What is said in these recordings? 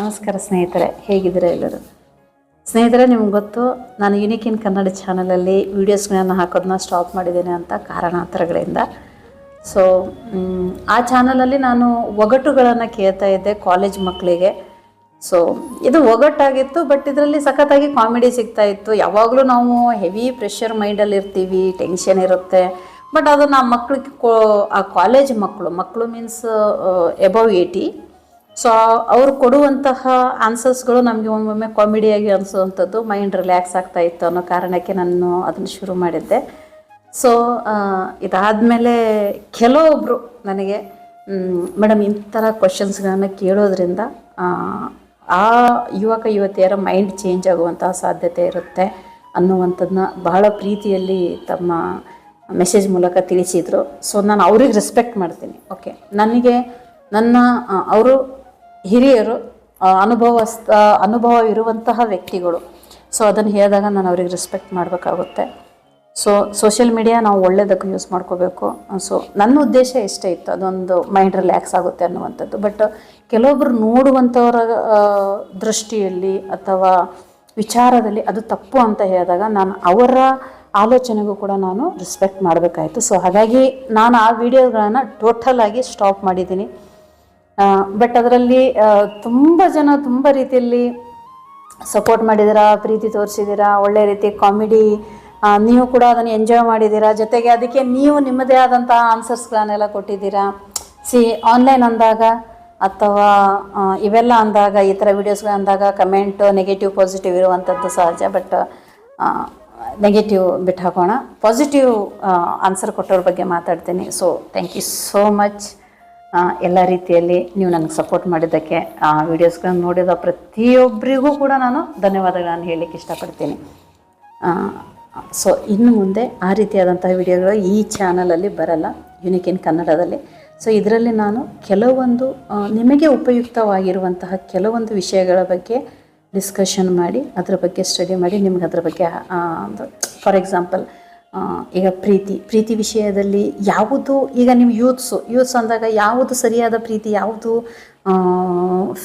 ನಮಸ್ಕಾರ ಸ್ನೇಹಿತರೆ, ಹೇಗಿದ್ದೀರಾ ಎಲ್ಲರೂ? ಸ್ನೇಹಿತರೆ, ನಿಮ್ಗೆ ಗೊತ್ತು, ನಾನು ಯುನಿಕ್ ಇನ್ ಕನ್ನಡ ಚಾನಲಲ್ಲಿ ವೀಡಿಯೋಸ್ಗಳನ್ನು ಹಾಕೋದನ್ನ ಸ್ಟಾಪ್ ಮಾಡಿದ್ದೇನೆ ಅಂತ ಕಾರಣಾಂತರಗಳಿಂದ. ಸೊ ಆ ಚಾನಲಲ್ಲಿ ನಾನು ಒಗಟುಗಳನ್ನು ಕೇಳ್ತಾ ಇದ್ದೆ ಕಾಲೇಜ್ ಮಕ್ಕಳಿಗೆ ಸೊ ಇದು ಒಗಟ್ಟಾಗಿತ್ತು ಬಟ್ ಇದರಲ್ಲಿ ಸಖತ್ತಾಗಿ ಕಾಮಿಡಿ ಸಿಗ್ತಾ ಇತ್ತು. ಯಾವಾಗಲೂ ನಾವು ಹೆವಿ ಪ್ರೆಷರ್ ಮೈಂಡಲ್ಲಿ ಇರ್ತೀವಿ ಟೆನ್ಷನ್ ಇರುತ್ತೆ. ಬಟ್ ಅದು ನಮ್ಮ ಮಕ್ಕಳಿಗೆ ಕೋ, ಆ ಕಾಲೇಜ್ ಮಕ್ಕಳು ಮಕ್ಕಳು ಮೀನ್ಸ್ ಎಬವ್ ಏಯ್ಟಿ ಸೊ ಅವ್ರು ಕೊಡುವಂತಹ ಆನ್ಸರ್ಸ್ಗಳು ನಮಗೆ ಒಮ್ಮೊಮ್ಮೆ ಕಾಮಿಡಿಯಾಗಿ ಅನಿಸುವಂಥದ್ದು ಮೈಂಡ್ ರಿಲ್ಯಾಕ್ಸ್ ಆಗ್ತಾ ಇತ್ತು ಅನ್ನೋ ಕಾರಣಕ್ಕೆ ನಾನು ಅದನ್ನು ಶುರು ಮಾಡಿದ್ದೆ. ಸೊ ಇದಾದಮೇಲೆ ಕೆಲವೊಬ್ಬರು ನನಗೆ ಮೇಡಮ್ ಇಂಥರ ಕ್ವಶನ್ಸ್ಗಳನ್ನು ಕೇಳೋದ್ರಿಂದ ಆ, ಯುವಕ ಯುವತಿಯರ ಮೈಂಡ್ ಚೇಂಜ್ ಆಗುವಂತಹ ಸಾಧ್ಯತೆ ಇರುತ್ತೆ ಅನ್ನುವಂಥದ್ದನ್ನ ಬಹಳ ಪ್ರೀತಿಯಲ್ಲಿ ತಮ್ಮ ಮೆಸೇಜ್ ಮೂಲಕ ತಿಳಿಸಿದರು. ಸೊ ನಾನು ಅವ್ರಿಗೆ ರೆಸ್ಪೆಕ್ಟ್ ಮಾಡ್ತೀನಿ. ಓಕೆ ನನಗೆ ನನ್ನ ಅವರು ಹಿರಿಯರು ಅನುಭವಸ್ಥ ಅನುಭವ ಇರುವಂತಹ ವ್ಯಕ್ತಿಗಳು. ಸೊ ಅದನ್ನು ಹೇಳಿದಾಗ ನಾನು ಅವ್ರಿಗೆ ರೆಸ್ಪೆಕ್ಟ್ ಮಾಡಬೇಕಾಗುತ್ತೆ. ಸೊ ಸೋಷಿಯಲ್ ಮೀಡಿಯಾ ನಾವು ಒಳ್ಳೇದಕ್ಕೆ ಯೂಸ್ ಮಾಡ್ಕೋಬೇಕು. ಸೊ ನನ್ನ ಉದ್ದೇಶ ಇಷ್ಟೇ ಇತ್ತು, ಅದೊಂದು ಮೈಂಡ್ ರಿಲ್ಯಾಕ್ಸ್ ಆಗುತ್ತೆ ಅನ್ನುವಂಥದ್ದು. ಬಟ್ ಕೆಲವೊಬ್ಬರು ನೋಡುವಂಥವರ ದೃಷ್ಟಿಯಲ್ಲಿ ಅಥವಾ ವಿಚಾರದಲ್ಲಿ ಅದು ತಪ್ಪು ಅಂತ ಹೇಳಿದಾಗ ನಾನು ಅವರ ಆಲೋಚನೆಗೂ ಕೂಡ ನಾನು ರೆಸ್ಪೆಕ್ಟ್ ಮಾಡಬೇಕಾಯಿತು. ಸೊ ಹಾಗಾಗಿ ನಾನು ಆ ವಿಡಿಯೋಗಳನ್ನು ಟೋಟಲ್ ಆಗಿ ಸ್ಟಾಪ್ ಮಾಡಿದ್ದೀನಿ. ಬಟ್ ಅದರಲ್ಲಿ ತುಂಬ ಜನ ತುಂಬ ರೀತಿಯಲ್ಲಿ ಸಪೋರ್ಟ್ ಮಾಡಿದ್ದೀರಾ, ಪ್ರೀತಿ ತೋರಿಸಿದ್ದೀರಾ, ಒಳ್ಳೆ ರೀತಿ ಕಾಮಿಡಿ ನೀವು ಕೂಡ ಅದನ್ನು ಎಂಜಾಯ್ ಮಾಡಿದ್ದೀರಾ, ಜೊತೆಗೆ ಅದಕ್ಕೆ ನೀವು ನಿಮ್ಮದೇ ಆದಂತಹ ಆನ್ಸರ್ಸ್ಗಳನ್ನೆಲ್ಲ ಕೊಟ್ಟಿದ್ದೀರಾ. ಸಿ ಆನ್ಲೈನ್ ಅಂದಾಗ ಅಥವಾ ಇವೆಲ್ಲ ಅಂದಾಗ, ಈ ಥರ ವೀಡಿಯೋಸ್ಗಳು ಅಂದಾಗ ಕಮೆಂಟು ನೆಗೆಟಿವ್ ಪಾಸಿಟಿವ್ ಇರುವಂಥದ್ದು ಸಹಜ ಬಟ್ ನೆಗೆಟಿವ್ ಬಿಟ್ಟು ಹಾಕೋಣ ಪಾಸಿಟಿವ್ ಆನ್ಸರ್ ಕೊಟ್ಟೋರ ಬಗ್ಗೆ ಮಾತಾಡ್ತೀನಿ. So thank you so much ಎಲ್ಲ ರೀತಿಯಲ್ಲಿ ನೀವು ನನಗೆ ಸಪೋರ್ಟ್ ಮಾಡಿದ್ದಕ್ಕೆ, ಆ ವಿಡಿಯೋಸ್ಗಳನ್ನು ನೋಡಿದ ಪ್ರತಿಯೊಬ್ಬರಿಗೂ ಕೂಡ ನಾನು ಧನ್ಯವಾದಗಳನ್ನು ಹೇಳಲಿಕ್ಕೆ ಇಷ್ಟಪಡ್ತೀನಿ. ಸೊ ಇನ್ನು ಮುಂದೆ ಆ ರೀತಿಯಾದಂತಹ ವಿಡಿಯೋಗಳು ಈ ಚಾನಲಲ್ಲಿ ಬರಲ್ಲ ಯುನಿಕ್ ಇನ್ ಕನ್ನಡದಲ್ಲಿ. ಸೊ ಇದರಲ್ಲಿ ನಾನು ಕೆಲವೊಂದು ನಿಮಗೆ ಉಪಯುಕ್ತವಾಗಿರುವಂತಹ ಕೆಲವೊಂದು ವಿಷಯಗಳ ಬಗ್ಗೆ ಡಿಸ್ಕಷನ್ ಮಾಡಿ, ಅದರ ಬಗ್ಗೆ ಸ್ಟಡಿ ಮಾಡಿ, ನಿಮ್ಗೆ ಅದರ ಬಗ್ಗೆ ಫಾರ್ ಎಕ್ಸಾಂಪಲ್ ಈಗ ಪ್ರೀತಿ ಪ್ರೀತಿ ವಿಷಯದಲ್ಲಿ ಯಾವುದು, ಈಗ ನಿಮ್ಮ ಯೂತ್ಸು ಯೂತ್ಸ್ ಅಂದಾಗ ಯಾವುದು ಸರಿಯಾದ ಪ್ರೀತಿ, ಯಾವುದು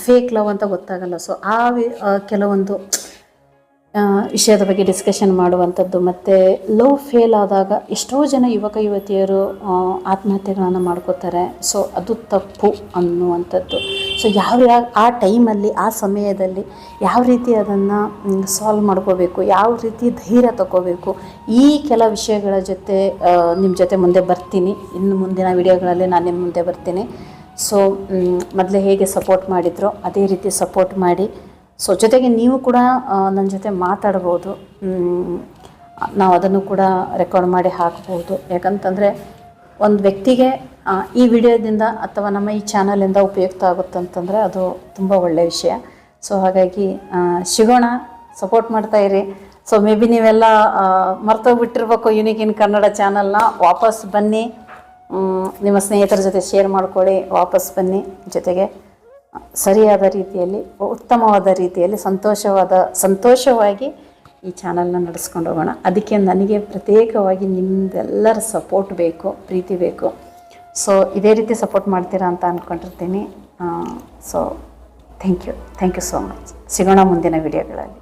ಫೇಕ್ ಲವ್ ಅಂತ ಗೊತ್ತಾಗಲ್ಲ. ಸೊ ಆ ಕೆಲವೊಂದು ವಿಷಯದ ಬಗ್ಗೆ ಡಿಸ್ಕಷನ್ ಮಾಡುವಂಥದ್ದು ಮತ್ತು ಲವ್ ಫೇಲ್ ಆದಾಗ ಎಷ್ಟೋ ಜನ ಯುವಕ, ಯುವತಿಯರು ಆತ್ಮಹತ್ಯೆಗಳನ್ನು ಮಾಡ್ಕೋತಾರೆ. ಸೊ ಅದು ತಪ್ಪು ಅನ್ನುವಂಥದ್ದು. ಸೊ ಯಾವ ಆ ಟೈಮಲ್ಲಿ, ಆ ಸಮಯದಲ್ಲಿ ಯಾವ ರೀತಿ ಅದನ್ನು ಸಾಲ್ವ್ ಮಾಡ್ಕೋಬೇಕು, ಯಾವ ರೀತಿ ಧೈರ್ಯ ತಗೋಬೇಕು ಈ ಕೆಲ ವಿಷಯಗಳ ಜೊತೆ ನಿಮ್ಮ ಜೊತೆ ಮುಂದೆ ಬರ್ತೀನಿ. ಇನ್ನು ಮುಂದಿನ ವಿಡಿಯೋಗಳಲ್ಲಿ ನಾನು ನಿಮ್ಮ ಮುಂದೆ ಬರ್ತೀನಿ. ಸೊ ಮೊದಲೇ ಹೇಗೆ ಸಪೋರ್ಟ್ ಮಾಡಿದ್ರು, ಅದೇ ರೀತಿ ಸಪೋರ್ಟ್ ಮಾಡಿ. ಸೊ ಜೊತೆಗೆ ನೀವು ಕೂಡ ನನ್ನ ಜೊತೆ ಮಾತಾಡ್ಬೋದು. ನಾವು ಅದನ್ನು ಕೂಡ ರೆಕಾರ್ಡ್ ಮಾಡಿ ಹಾಕ್ಬೋದು. ಯಾಕಂತಂದರೆ ಒಂದು ವ್ಯಕ್ತಿಗೆ ಈ ವಿಡಿಯೋದಿಂದ ಅಥವಾ ನಮ್ಮ ಈ ಚಾನಲಿಂದ ಉಪಯುಕ್ತ ಆಗುತ್ತಂತಂದರೆ ಅದು ತುಂಬ ಒಳ್ಳೆಯ ವಿಷಯ. ಸೊ, ಹಾಗಾಗಿ ಸಿಗೋಣ, ಸಪೋರ್ಟ್ ಮಾಡ್ತಾ ಇರಿ. ಸೊ, ಮೇ ಬಿ ನೀವೆಲ್ಲ ಮರ್ತೋಗ್ಬಿಟ್ಟಿರ್ಬೇಕು ಯುನಿಕ್ ಇನ್ ಕನ್ನಡ ಚಾನಲ್ನ, ವಾಪಸ್ ಬನ್ನಿ. ನಿಮ್ಮ ಸ್ನೇಹಿತರ ಜೊತೆ ಶೇರ್ ಮಾಡ್ಕೊಳ್ಳಿ, ವಾಪಸ್ ಬನ್ನಿ ಜೊತೆಗೆ. ಸರಿಯಾದ ರೀತಿಯಲ್ಲಿ, ಉತ್ತಮವಾದ ರೀತಿಯಲ್ಲಿ, ಸಂತೋಷವಾದ, ಸಂತೋಷವಾಗಿ ಈ ಚಾನಲ್ನ ನಡೆಸ್ಕೊಂಡು ಹೋಗೋಣ. ಅದಕ್ಕೆ ನನಗೆ ಪ್ರತ್ಯೇಕವಾಗಿ ನಿಮ್ದೆಲ್ಲರ ಸಪೋರ್ಟ್ ಬೇಕು, ಪ್ರೀತಿ ಬೇಕು. ಸೊ ಇದೇ ರೀತಿ ಸಪೋರ್ಟ್ ಮಾಡ್ತೀರಾ ಅಂತ ಅಂದ್ಕೊಂಡಿರ್ತೀನಿ so thank you thank you so much ಸಿಗೋಣ ಮುಂದಿನ ವಿಡಿಯೋಗಳಲ್ಲಿ